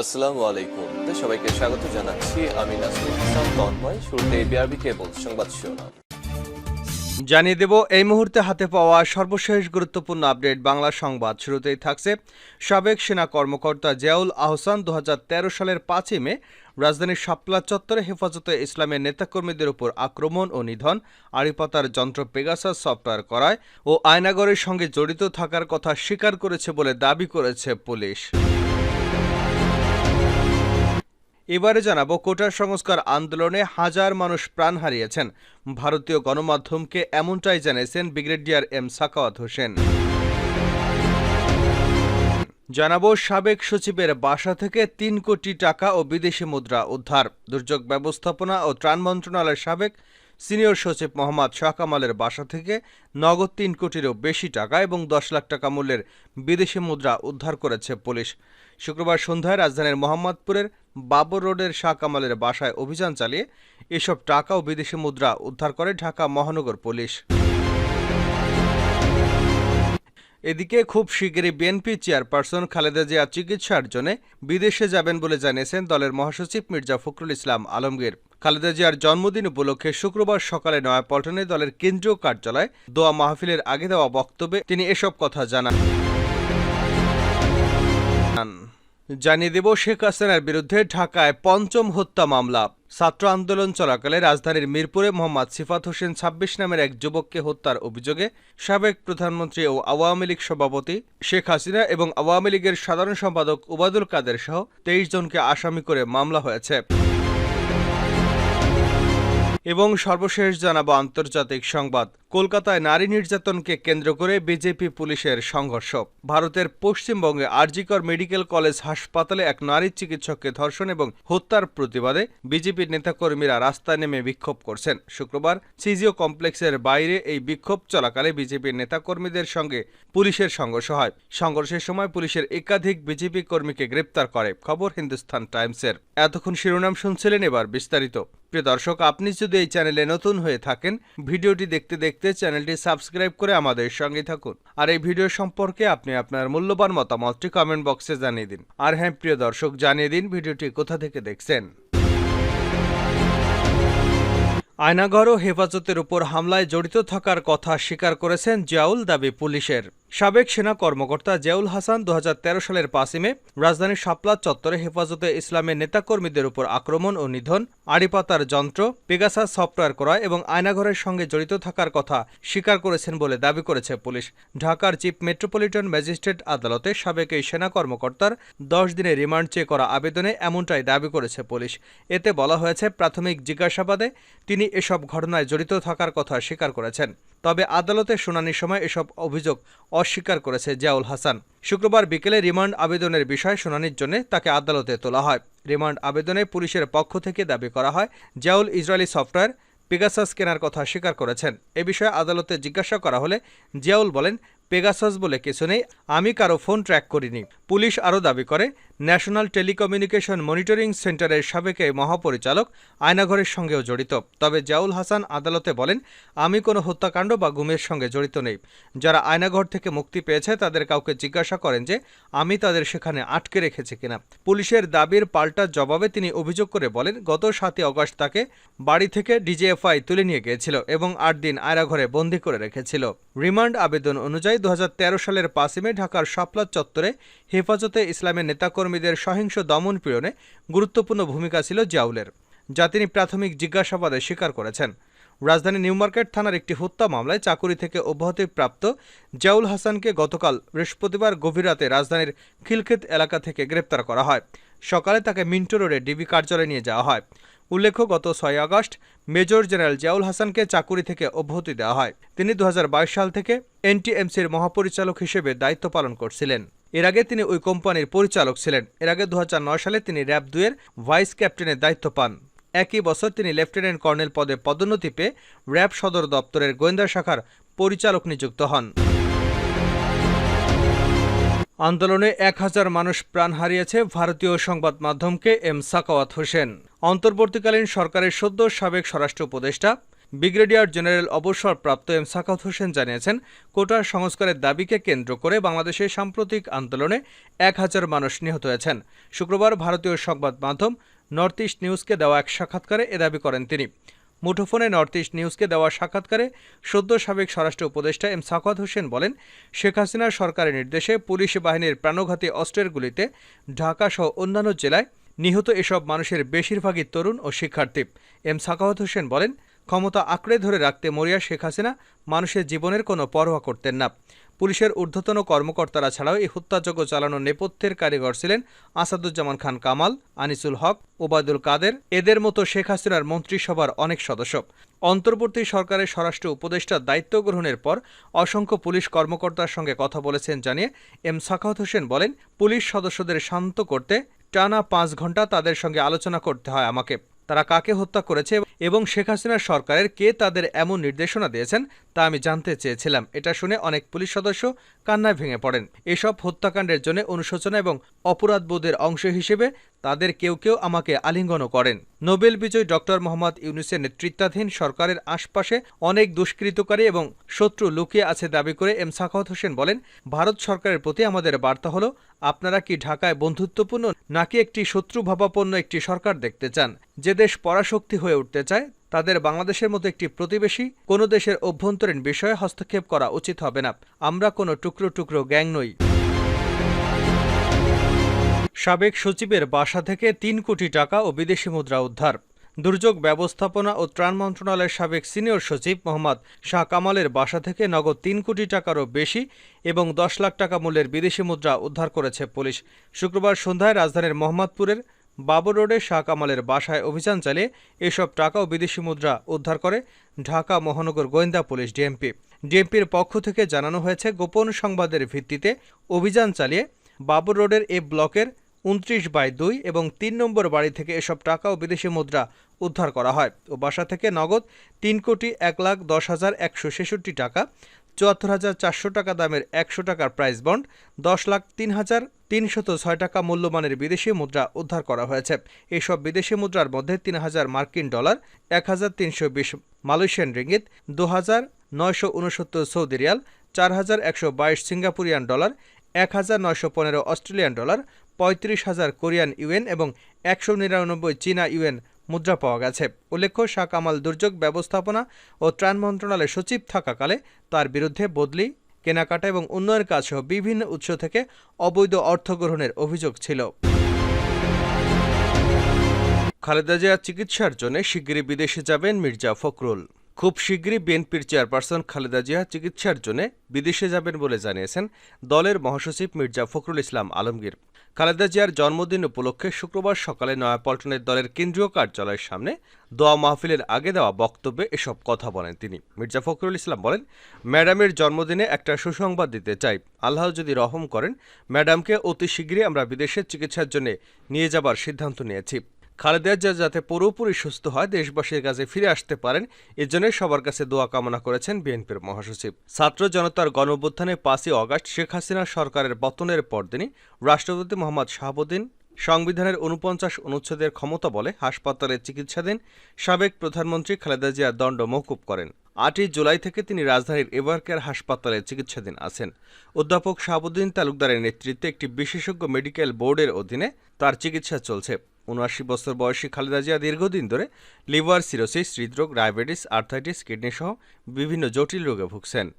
আসসালামু আলাইকুম। সবাইকে স্বাগত জানাচ্ছি। আমি হাসান তন্ময়। শুরুতে বিআরবি কেবল সংবাদ শিরোনাম। জানিয়ে দেব, এই মুহূর্তে হাতে পাওয়া সর্বশেষ গুরুত্বপূর্ণ আপডেট বাংলা সংবাদ। শুরুতেই থাকছে সাবেক সেনা কর্মকর্তা জিয়াউল আহসান দু হাজার তেরো সালের পাঁচই মে রাজধানীর শাপলা চত্বরে হেফাজতে ইসলামের নেতাকর্মীদের উপর আক্রমণ ও নিধন, আড়িপাতার যন্ত্র পেগাসাস সফটওয়্যার করায় ও আয়নাগরের সঙ্গে জড়িত থাকার কথা স্বীকার করেছে বলে দাবি করেছে পুলিশ। এবারে জানাব কোটা সংস্কার আন্দোলনে হাজার মানুষ প্রাণ হারিয়েছেন। ভারতীয় গণমাধ্যমকে এমনটাই জানিয়েছেন ব্রিগেডিয়ার এম সাকাওয়াত হোসেন। জানাব সাবেক সচিবের বাসা থেকে তিন কোটি টাকা ও বিদেশি মুদ্রা উদ্ধার। দুর্যোগ ব্যবস্থাপনা ও ত্রাণ মন্ত্রণালয়ের সাবেক সিনিয়র সচিব মোহাম্মদ শাহ কামালের বাসা থেকে নগদ তিন কোটিরও বেশি টাকা এবং দশ লাখ টাকা মূল্যের বিদেশি মুদ্রা উদ্ধার করেছে পুলিশ। শুক্রবার সন্ধ্যায় রাজধানীর মোহাম্মদপুরের বাবর রোডের শাহ কামালের বাসায় অভিযান চালিয়ে এসব টাকা ও বিদেশি মুদ্রা উদ্ধার করে ঢাকা মহানগর পুলিশ। এদিকে খুব শীঘ্রই বিএনপি চেয়ারপারসন খালেদা জিয়া চিকিৎসার জন্য বিদেশে যাবেন বলে জানিয়েছেন দলের মহাসচিব মির্জা ফখরুল ইসলাম আলমগীর। খালেদা জিয়ার জন্মদিন উপলক্ষে শুক্রবার সকালে নয়াপল্টনে দলের কেন্দ্রীয় কার্যালয়ে দোয়া মাহফিলের আগে দেওয়া বক্তব্যে তিনি এসব কথা জানান। জানিয়ে দেব শেখ হাসিনার বিরুদ্ধে ঢাকায় পঞ্চম হত্যা মামলা। ছাত্র আন্দোলন চলাকালে রাজধানীর মিরপুরে মোহাম্মদ সিফাত হোসেন ছাব্বিশ নামের এক যুবককে হত্যার অভিযোগে সাবেক প্রধানমন্ত্রী ও আওয়ামী লীগ সভাপতি শেখ হাসিনা এবং আওয়ামী লীগের সাধারণ সম্পাদক ওবায়দুল কাদের সহ তেইশ জনকে আসামি করে মামলা হয়েছে। এবং সর্বশেষ জানাব আন্তর্জাতিক সংবাদ। কলকাতায় নারী নির্যাতনকে কেন্দ্র করে বিজেপি পুলিশের সংঘর্ষ। ভারতের পশ্চিমবঙ্গে আরজিকর মেডিকেল কলেজ হাসপাতালে এক নারী চিকিৎসককে ধর্ষণ এবং হত্যার প্রতিবাদে বিজেপির নেতাকর্মীরা রাস্তায় নেমে বিক্ষোভ করছেন। শুক্রবার সিজিও কমপ্লেক্সের বাইরে এই বিক্ষোভ চলাকালে বিজেপির নেতাকর্মীদের সঙ্গে পুলিশের সংঘর্ষ হয়। সংঘর্ষের সময় পুলিশের একাধিক বিজেপি কর্মীকে গ্রেপ্তার করে। খবর হিন্দুস্তান টাইমসের। এতক্ষণ শিরোনাম শুনছিলেন এবার বিস্তারিত। প্রিয় দর্শক, আপনি যদি এই চ্যানেলে নতুন হয়ে থাকেন, ভিডিওটি দেখতে দেখতে চ্যানেলটি সাবস্ক্রাইব করে আমাদের সঙ্গে থাকুন। আর এই ভিডিও সম্পর্কে আপনি আপনার মূল্যবান মতামতটি কমেন্ট বক্সে জানিয়ে দিন। আর হ্যাঁ প্রিয় দর্শক, জানিয়ে দিন ভিডিওটি কোথা থেকে দেখছেন। আয়নাঘর ও হেফাজতের উপর হামলায় জড়িত থাকার কথা স্বীকার করেছেন জিয়াউল দাবি পুলিশের। সাবেক সেনা কর্মকর্তা জিয়াউল হাসান দু হাজার তেরো সালের পাসিমে রাজধানীর শাপলা চত্বরে হেফাজতে ইসলামের নেতাকর্মীদের উপর আক্রমণ ও নিধন, আড়িপাতার যন্ত্র, পেগাসাস সফটওয়্যার করা এবং আয়নাঘরের সঙ্গে জড়িত থাকার কথা স্বীকার করেছেন বলে দাবি করেছে পুলিশ। ঢাকার চিফ মেট্রোপলিটন ম্যাজিস্ট্রেট আদালতে সাবেক এই সেনা কর্মকর্তার দশ দিনের রিমান্ড চেয়ে করা আবেদনে এমনটাই দাবি করেছে পুলিশ। এতে বলা হয়েছে, প্রাথমিক জিজ্ঞাসাবাদে তিনি এসব ঘটনায় জড়িত থাকার কথা স্বীকার করেছেন। তবে আদালতে শুনানির সময় এসব অভিযোগ অস্বীকার করেছে জিয়াউল হাসান। শুক্রবার বিকেলে রিমান্ড আবেদনের বিষয়ে শুনানির জন্য তাকে আদালতে তোলা হয়। রিমান্ড আবেদনে পুলিশের পক্ষ থেকে দাবি করা হয়, জিয়াউল ইসরায়েলি সফটওয়্যার পেগাসাস কেনার কথা স্বীকার করেছেন। এ বিষয়ে আদালতে জিজ্ঞাসা করা হলে জিয়াউল বলেন, পেগাসাস বলে কিছু নেই, আমি কারও ফোন ট্র্যাক করিনি। পুলিশ আরও দাবি করে ন্যাশনাল টেলিকমিউনিকেশন মনিটরিং সেন্টারের সাবেক মহাপরিচালক আয়নাঘরের সঙ্গেও জড়িত। তবে জাউল হাসান আদালতে বলেন, আমি কোনো হত্যাকাণ্ড বা গুমের সঙ্গে জড়িত নেই। যারা আয়নাঘর থেকে মুক্তি পেয়েছে, তাদের কাউকে জিজ্ঞাসা করেন যে, আমি তাদের সেখানে আটকে রেখেছি কিনা। পুলিশের দাবির পাল্টা জবাবে তিনি অভিযোগ করে বলেন, গত সাতই অগস্ট তাকে বাড়ি থেকে ডিজিএফআই তুলে নিয়ে গিয়েছিল এবং আট দিন আয়নাঘরে বন্দি করে রেখেছিল। রিমান্ড আবেদন অনুযায়ী দু হাজার তেরো সালের পাসিমে ঢাকার শাপলা চত্বরে হেফাজতে ইসলামের নেতাকর্মীদের সহিংস দমন পীড়নে গুরুত্বপূর্ণ ভূমিকা ছিল জিয়াউলের যা তিনি প্রাথমিক জিজ্ঞাসাবাদে স্বীকার করেছেন। রাজধানী নিউমার্কেট থানার একটি হত্যা মামলায় চাকুরি থেকে অব্যাহতিপ্রাপ্ত জিয়াউল হাসানকে গতকাল বৃহস্পতিবার গভীর রাতে রাজধানীর খিলক্ষেত এলাকা থেকে গ্রেপ্তার করা হয়। সকালে তাকে মিন্টো রোডে ডিবি কার্যালয়ে নিয়ে যাওয়া হয়। উল্লেখ্য, গত ছয় আগস্ট মেজর জেনারেল জিয়াউল হাসানকে চাকুরি থেকে অব্যাহতি দেওয়া হয়। তিনি দু হাজার বাইশ সাল থেকে এনটিএমসির মহাপরিচালক হিসেবে দায়িত্ব পালন করছিলেন। এর আগে তিনি ওই কোম্পানির পরিচালক ছিলেন। এর আগে দু হাজার নয় সালে তিনি র্যাব দুয়ের ভাইস ক্যাপ্টেনের দায়িত্ব পান। একই বছর তিনি লেফটেন্যান্ট কর্নেল পদে পদোন্নতি পেয়ে র্যাব সদর দপ্তরের গোয়েন্দা শাখার পরিচালক নিযুক্ত হন। আন্দোলনে এক হাজার মানুষ প্রাণ হারিয়েছে ভারতীয় সংবাদ মাধ্যমকে এম সাকাওয়াত হোসেন। অন্তর্বর্তীকালীন সরকারের সদ্য সাবেক স্বরাষ্ট্র উপদেষ্টা ব্রিগেডিয়ার জেনারেল অবসরপ্রাপ্ত এম সাকাত হোসেন জানিয়েছেন, কোটার সংস্কারের দাবিকে কেন্দ্র করে বাংলাদেশের সাম্প্রতিক আন্দোলনে এক হাজার মানুষ নিহত হয়েছেন। শুক্রবার ভারতীয় সংবাদ মাধ্যম নর্থ ইস্ট নিউজকে দেওয়া এক সাক্ষাৎকারে এ দাবি করেন তিনি। মুঠোফোনে নর্থ ইস্ট নিউজকে দেওয়া সাক্ষাৎকারে সদ্য সাবেক স্বরাষ্ট্র উপদেষ্টা এম সাকাত হোসেন বলেন, শেখ হাসিনার সরকারের নির্দেশে পুলিশ বাহিনীর প্রাণঘাতী অস্ত্রের গুলিতে ঢাকা সহ অন্যান্য জেলায় নিহত এসব মানুষের বেশিরভাগই তরুণ ও শিক্ষার্থী। এম সাকাওয়াত হোসেন বলেন ক্ষমতা আঁকড়ে ধরে রাখতে মরিয়া শেখ হাসিনা মানুষের জীবনের কোনো পরোয়া করতেন না। পুলিশের ঊর্ধ্বতন কর্মকর্তারা ছাড়াও এই হত্যাযজ্ঞ চালানোর নেপথ্যের কারিগর ছিলেন আসাদুজ্জামান খান কামাল, আনিসুল হক, ওবায়দুল কাদের। এদের মতো শেখ হাসিনার মন্ত্রিসভার অনেক সদস্য। অন্তর্বর্তী সরকারের স্বরাষ্ট্র উপদেষ্টার দায়িত্ব গ্রহণের পর অসংখ্য পুলিশ কর্মকর্তার সঙ্গে কথা বলেছেন জানিয়ে এম সাখাওয়াত হোসেন বলেন, পুলিশ সদস্যদের শান্ত করতে টানা পাঁচ ঘণ্টা তাদের সঙ্গে আলোচনা করতে হয় আমাকে। তারা কাকে হত্যা করেছে এবং শেখ হাসিনার সরকারের কে তাদের এমন নির্দেশনা দিয়েছেন তা আমি জানতে চেয়েছিলাম। এটা শুনে অনেক পুলিশ সদস্য কান্নায় ভেঙে পড়েন। এসব হত্যাকাণ্ডের জন্য অনুশোচনা এবং অপরাধবোধের অংশ হিসেবে তাদের কেউ কেউ আমাকে আলিঙ্গনও করেন। নোবেল বিজয়ী ডক্টর মোহাম্মদ ইউনুসের নেতৃত্বাধীন সরকারের আশপাশে অনেক দুষ্কৃতকারী এবং শত্রু লুকিয়ে আছে দাবি করে এম সাখাওয়াত হোসেন বলেন, ভারত সরকারের প্রতি আমাদের বার্তা হলো, আপনারা কি ঢাকায় বন্ধুত্বপূর্ণ নাকি একটি শত্রুভাবাপন্ন একটি সরকার দেখতে চান? যে দেশ পরাশক্তি হয়ে উঠতে চায় তাদের বাংলাদেশের মতো একটি প্রতিবেশী, কোনো দেশের অভ্যন্তরীণ বিষয়ে হস্তক্ষেপ করা উচিত হবে না। আমরা কোনো টুকরো টুকরো গ্যাং নই। সাবেক সচিবের বাসা থেকে তিন কোটি টাকা ও বিদেশি মুদ্রা উদ্ধার। দুর্যোগ ব্যবস্থাপনা ও ত্রাণ মন্ত্রণালয়ের সাবেক সিনিয়র সচিব মোহাম্মদ শাহ কামালের বাসা থেকে নগদ তিন কোটি টাকারও বেশি এবং দশ লাখ টাকা মূল্যের বিদেশি মুদ্রা উদ্ধার করেছে পুলিশ। শুক্রবার সন্ধ্যায় রাজধানীর মোহাম্মদপুরের বাবর রোডে শাহ কামালের বাসায় অভিযান চালিয়ে এসব টাকা ও বিদেশি মুদ্রা উদ্ধার করে ঢাকা মহানগর গোয়েন্দা পুলিশ ডিএমপি। ডিএমপির পক্ষ থেকে জানানো হয়েছে, গোপন সংবাদের ভিত্তিতে অভিযান চালিয়ে বাবর রোডের এ ব্লকের উনত্রিশ বাই দুই এবং তিন নম্বর বাড়ি থেকে এসব টাকা ও বিদেশি মুদ্রা উদ্ধার করা হয় ও বাসা থেকে নগদ তিন কোটি এক লাখ দশ হাজার একশো ছেষট্টি টাকা, চুয়াত্তর হাজার চারশো টাকা দামের একশো টাকার প্রাইস বন্ড দশ লাখ তিন হাজার তিনশত ছয় টাকা মূল্যমানের বিদেশি মুদ্রা উদ্ধার করা হয়েছে। এসব বিদেশি মুদ্রার মধ্যে তিন হাজার মার্কিন ডলার, এক হাজার তিনশো বিশ মালয়েশিয়ান রিঙ্গিত, দু হাজার নয়শো উনসত্তর সৌদি রিয়াল, চার হাজার একশো বাইশ সিঙ্গাপুরিয়ান ডলার, এক হাজার নয়শো পনেরো অস্ট্রেলিয়ান ডলার, পঁয়ত্রিশ হাজার কোরিয়ান ইউএন এবং একশো নিরানব্বই চীনা ইউএন মুদ্রা পাওয়া গেছে। উল্লেখ্য শাহ কামাল দুর্যোগ ব্যবস্থাপনা ও ত্রাণ মন্ত্রণালয়ের সচিব থাকাকালে তার বিরুদ্ধে বদলি কেনাকাটা এবং উন্নয়ন কাজ সহ বিভিন্ন উৎস থেকে অবৈধ অর্থ গ্রহণের অভিযোগ ছিল। খালেদা জিয়া চিকিৎসার জন্য শিগগিরই বিদেশে যাবেন মির্জা ফখরুল। খুব শিগগিরই বিএনপির চেয়ারপারসন খালেদা জিয়া চিকিৎসার জন্য বিদেশে যাবেন বলে জানিয়েছেন দলের মহাসচিব মির্জা ফখরুল ইসলাম আলমগীর। খালেদা জিয়ার জন্মদিন উপলক্ষে শুক্রবার সকালে নয়াপল্টনের দলের কেন্দ্রীয় কার্যালয়ের সামনে দোয়া মাহফিলের আগে দেওয়া বক্তব্যে এসব কথা বলেন তিনি। মির্জা ফখরুল ইসলাম বলেন, ম্যাডামের জন্মদিনে একটা সুসংবাদ দিতে চাই। আল্লাহ যদি রহম করেন, ম্যাডামকে অতি শীঘ্রই আমরা বিদেশের চিকিৎসার জন্য নিয়ে যাবার সিদ্ধান্ত নিয়েছি। খালেদা জিয়া যাতে পুরোপুরি সুস্থ হয়, দেশবাসীর কাছে ফিরে আসতে পারেন এজন্য সবার কাছে দোয়া কামনা করেছেন বিএনপির মহাসচিব। ছাত্র জনতার গণঅভ্যুত্থানে পাঁচই অগাস্ট শেখ হাসিনা সরকারের পতনের পরদিনই রাষ্ট্রপতি মোহাম্মদ শাহাবুদ্দিন সংবিধানের উনপঞ্চাশ অনুচ্ছেদের ক্ষমতা বলে হাসপাতালে চিকিৎসাধীন সাবেক প্রধানমন্ত্রী খালেদা জিয়ার দণ্ড মৌকুব করেন। আটই জুলাই থেকে তিনি রাজধানীর এভারকেয়ার হাসপাতালে চিকিৎসাধীন আছেন। অধ্যাপক শাহাবুদ্দিন তালুকদারের নেতৃত্বে একটি বিশেষজ্ঞ মেডিকেল বোর্ডের অধীনে তার চিকিৎসা চলছে। উনআশি বছর বয়সী খালেদা জিয়া দীর্ঘদিন ধরে লিভার সিরোসিস, হৃদরোগ, ডায়াবেটিস, আর্থাইটিস কিডনি সহ বিভিন্ন জটিল রোগে ভুগছেন।